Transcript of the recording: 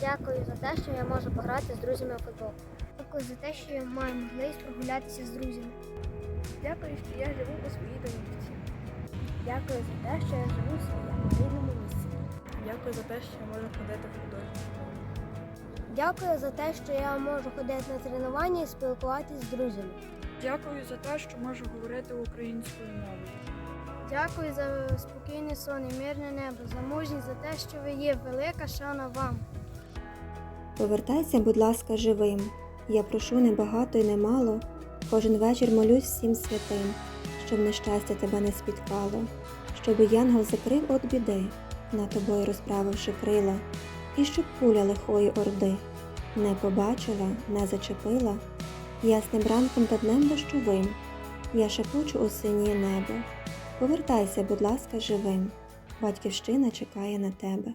Дякую за те, що я можу пограти з друзями у футбол. Дякую за те, що я маю можливість прогулятися з друзями. Дякую, що я живу у своїй домівці. Дякую за те, що я живу в своєму рідному місці. Дякую за те, що я можу ходити в художню школу. Дякую за те, що я можу ходити на тренування і спілкуватися з друзями. Дякую за те, що можу говорити українською мовою. Дякую за спокійний сон і мирне небо, за мужність, за те, що ви є велика шана вам. Повертайся, будь ласка, живим. Я прошу небагато й немало. Кожен вечір молюсь всім святим, щоб нещастя тебе не спіткало, щоби янгол закрив от біди, над тобою розправивши крила, і щоб куля лихої орди не побачила, не зачепила, ясним ранком та днем дощовим. Я шепочу у синє небо. Повертайся, будь ласка, живим. Батьківщина чекає на тебе.